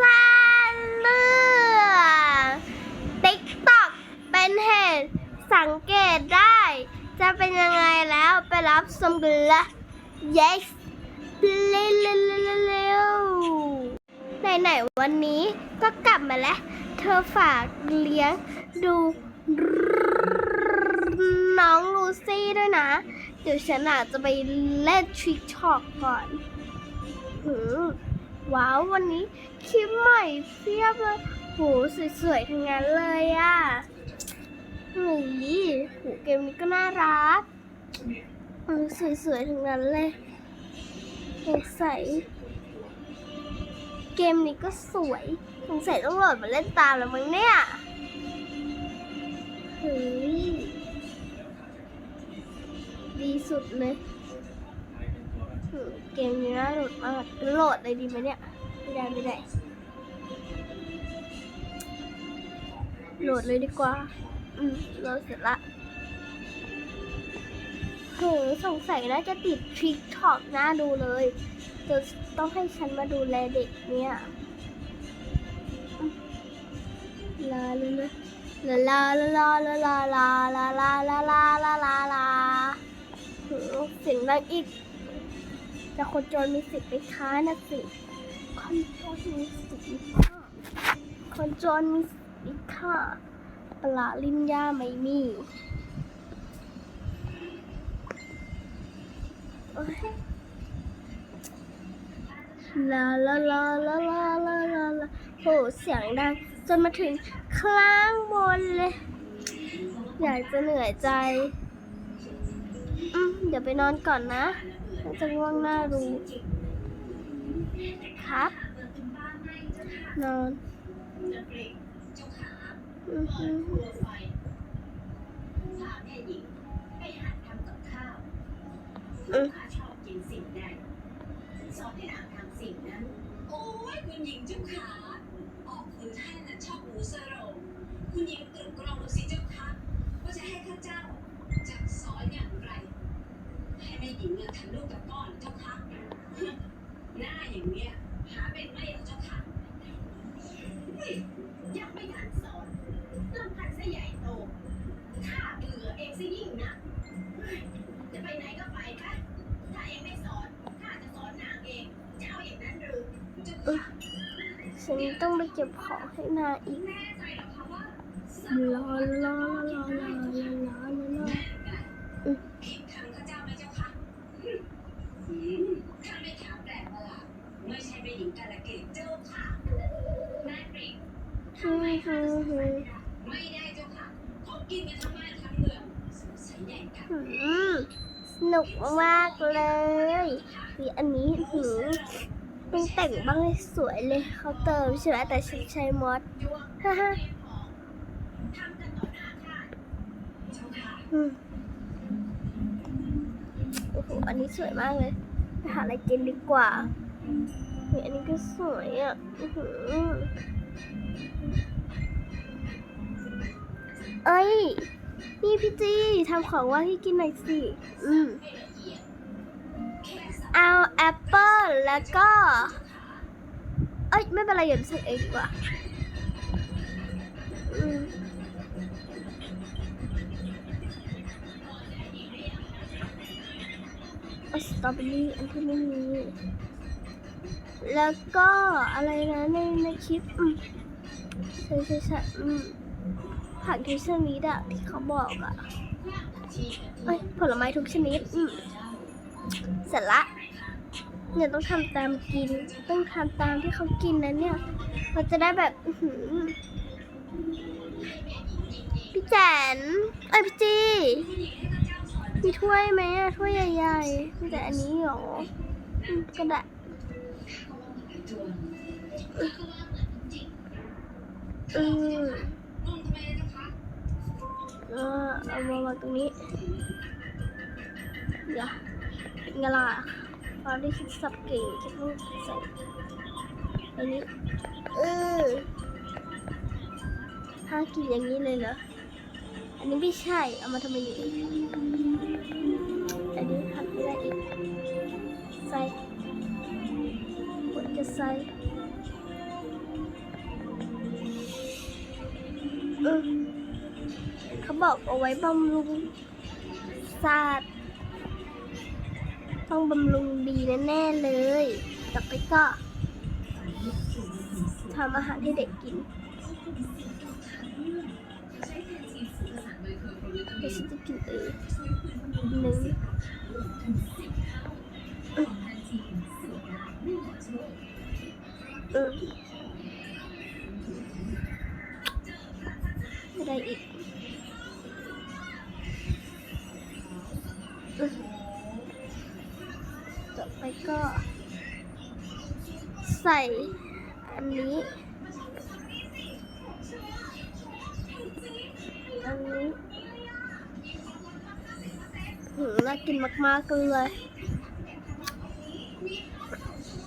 สร้างเรื่องติ๊กต็อกเป็นเหตุสังเกตได้ จะเป็นยังไงแล้วไปรับชมกันละ yes เร็วเร็วเร็วไหนๆวันนี้ก็กลับมาแล้ว เธอฝากเลี้ยงดูน้องลูซี่ด้วยนะ เดี๋ยวฉันอาจจะไปเล่นทริกช็อกก่อนหือ ว้าววันนี้คลิปใหม่เพียบเลยโหสวยๆทั้งนั้นเลยอะ่ะเฮ้ยโหเกมนี้ก็น่ารักเออสวยๆทั้งนั้นเลยสงสัยเกมนี้ก็สวยสงสัยต้องโหลดมาเล่นตามแล้วมั้งเนี่ยเฮ้ยดีสุดเลยือเกมนี้น่าโหลดมากโหลดเลยดีไหมเนี่ย ไม่ได้ไม่ได้โหลดเลยดีกว่า อืมโหลดเสร็จละโหสงสัยน่าจะติดทริกท็อกน่าดูเลยจะต้องให้ฉันมาดูแลเด็กเนี่ยอืมลาลาลาลาลาลาลาลาลาลาลาลาลาลาลาโหเสียงดังอีก แต่คนจนมีสิทธิ์ไปค้านะสิ คนจนมีสิทธิ์มีค่าคนจนมีสิทธิ์มีค่าปลาลินยาไม่มีโอ๊ยลาลาลาลาลาลาลาลาโหเสียงดังจนมาถึงข้างบนเลย อยากจะเหนื่อยใจ อืมเดี๋ยวไปนอนก่อนนะ น่าจะง่วงหน้ารู้ครับ นอนอือหือพาแม่หญิงไปหัดทำกับข้าวอืมข้าชอบกินสิ่งใดสอนให้นางทำสิ่งนั้น โอ้ยคุณหญิงเจ้าขาออกคุณท่านน่ะชอบหมูสโรงคุณหญิงตรึกตรองดูสิเจ้าคะว่าจะให้ข้าเจ้าจักสอนอย่างไร ให้แม่หญิงเนี่ยทำลูกกับก้อนเจ้าคะหน้าอย่างเนี้ยหาเป็นไม่เหรอเจ้าค่ะเฮ้ยยังไม่ทันสอนลำพันซะใหญ่โตข้าเบื่อเองซะยิ่งนะเฮ้ยจะไปไหนก็ไปค่ะถ้าเองไม่สอนข้าจะสอนนางเองจะเอาอย่างนั้นหรือเจะค่ะฉันต้องไปเก็บของให้นาอีกแน่ใจเหรอ มากเลยมีอันนี้หืมต้องแต่งบ้างให้สวยเลยเขาเติมใช่ไหมแต่ฉันใช้มอสฮ่าฮ่าองทำกันต่อหน้าข้าเจ้าค่ะอืมโอ้โหอันนี้สวยมากเลยไปหาอะไรกินดีกว่านี่อันนี้ก็สวยอะเอ้ย นี่พี่จีทำของว่างให้กินหน่อยสิ อืม เอาแอปเปิลแล้วก็ เอ้ย ไม่เป็นไรเดี๋ยวสั่งเองดีกว่าอืมอาสตรอเบอรี่อันที่ไม่มีแล้วก็อะไรนะในในคลิปอืมใช่ใช่ใช่อืมผักทุกชนิดอะที่เขาบอกอะเอ้ยผลไม้ทุกชนิดอืมเสร็จละ เนี่ยต้องทำตามกิน ต้องทำตามที่เขากินนะเนี่ยเราจะได้แบบอืพี่แจนเอ้ยพี่จีมีถ้วยไหมอะถ้วยใหญ่ๆมีแต่อันนี้หรอก็ได้อืมนุ่มทำไมนะเจ้าคะเอเอามาวางตรงนี้ เดี๋ยวเป็นไงล่ะ อนที่ฉันสับเก๋ฉันต้องใส่อันนี้เออห้ากินอย่างนี้เลยเหรอ อันนี้ไม่ใช่ เอามาทำไมนี่อันนี้หักไม่ได้อีก ใส่ควรจะใส่เขาบอกเอาไว้บำรุงศาสตร์ ต้องบำรุงดีแน่ๆเลย ต่อไปก็ทำอาหารให้เด็กกินเดี๋ยวฉันจะกินเองหนึ่งเออ ต่อไปก็ ใส่อันนี้ อันนี้หืมน่ากินมาก ๆ เลย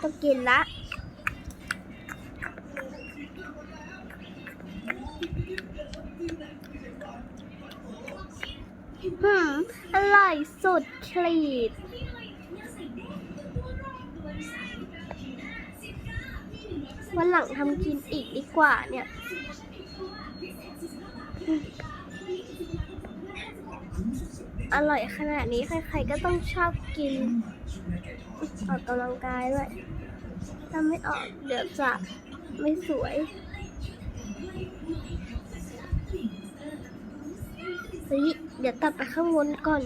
ต้องกินละหืมอร่อยสุดขีด วันหลังทำกินอีกดีกว่าเนี่ยอร่อยขนาดนี้ใครๆก็ต้องชอบกิน ออกกำลังกายด้วย ถ้าไม่ออกเดี๋ยวจะไม่สวยเฮ้ยเดี๋ยวตัดไปข้างบนก่อน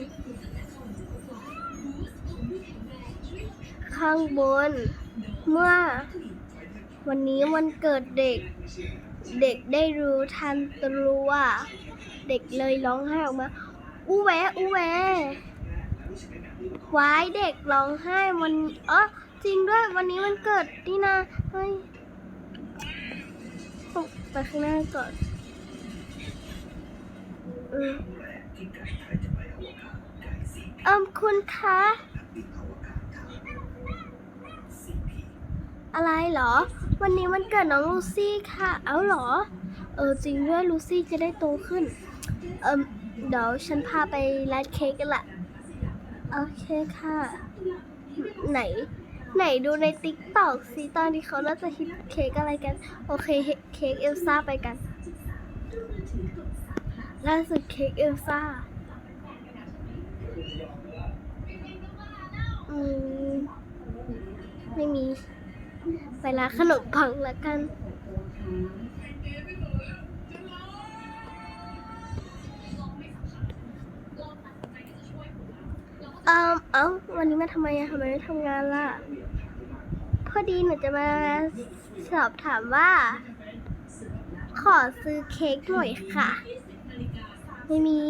ข้างบน เมื่อ วันนี้วันเกิดเด็ก เด็กได้รู้ทันตรัวเด็กเลยร้องไห้ออกมา อู้แวะอู้แวะวายเด็กร้องไห้วันเออจริงด้วยวันนี้วันเกิดนี่นะเฮ้ยไปข้างหน้าก่อนเอิมคุณคะ อะไรเหรอ วันนี้วันเกิดน้องลูซี่ค่ะ เอาเหรอ เออจริงด้วยลูซี่จะได้โตขึ้น เออเดี๋ยวฉันพาไปร้านเค้กกันละโอเคค่ะ ไหน ไหนดูในติ๊กต็อกสิตอนนี้เขาน่าจะฮิตเค้กอะไรกัน โอเคเค้กเอลซ่าไปกันล่าสุดเค้กเอลซ่าอืม ไม่มี ไปร้าขนมปังละกัน เอ่อเอ้าวันนี้มาทำไมอะทำไมไม่ทำงานล่ะ พอดีหนูจะมาสอบถามว่า ขอซื้อเค้กหน่อยค่ะ ไม่มี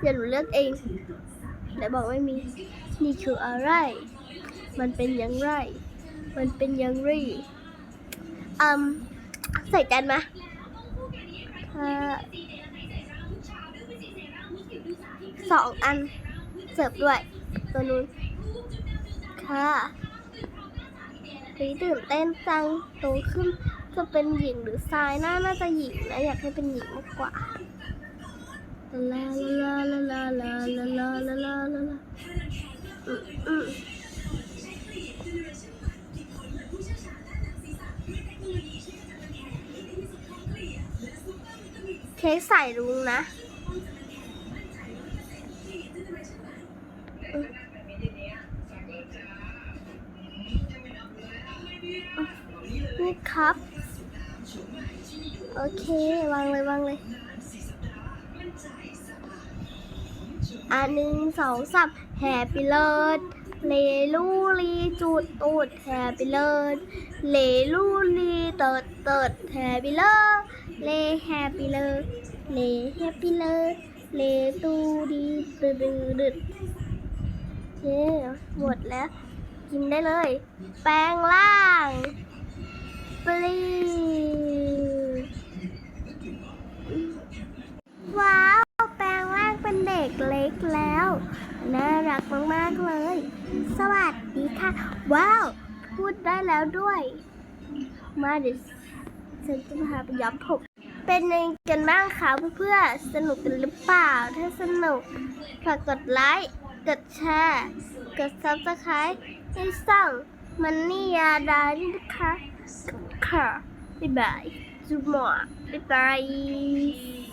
เดี๋ยวหนูเลือกเอง ไหนบอกไม่มี นี่คืออะไร มันเป็นอย่างไร มันเป็นอย่างไรอืมใส่จานมาค่ะสองอันเสิร์ฟด้วย ตัวนู้น ค่ะพี่ตื่นเต้นจังโตขึ้นจะเป็นหญิงหรือชายน่าน่าจะหญิงนะอยากให้เป็นหญิงมากกว่าลาลาลาลาลาลาลาลาลาลาลาอืม ค้กใส่รุ้งนะนี่ครับ โอเค วางเลยวางเลย อันหนึ่งสองสามแฮปปี้เลิศเลลูลีจุดตูดแฮปปี้เลิศเลลูลีเติดเติดแฮปปี้เลิศ เลแฮปปี้เลิศเลแฮปปี้เลิศเลตูดีตึดดึดโอเคหมดแล้ว กินได้เลย แปลงร่างปลีว้าว แปลงร่างเป็นเด็กเล็กแล้ว น่ารักมาก ๆ เลย สวัสดีค่ะ ว้าว พูดได้แล้วด้วย มาเดี๋ยว ฉันจะพาไปย้อมผม เป็นยังไงกันบ้างคะเพื่อนๆสนุกกันหรือเปล่า ถ้าสนุกฝากกดไลค์ กดแชร์ กดซับสไครต์ให้ส่องมันนี่ยาดาด้วยนะคะค่ะบ๊ายบายจุดหมอบ๊ายบาย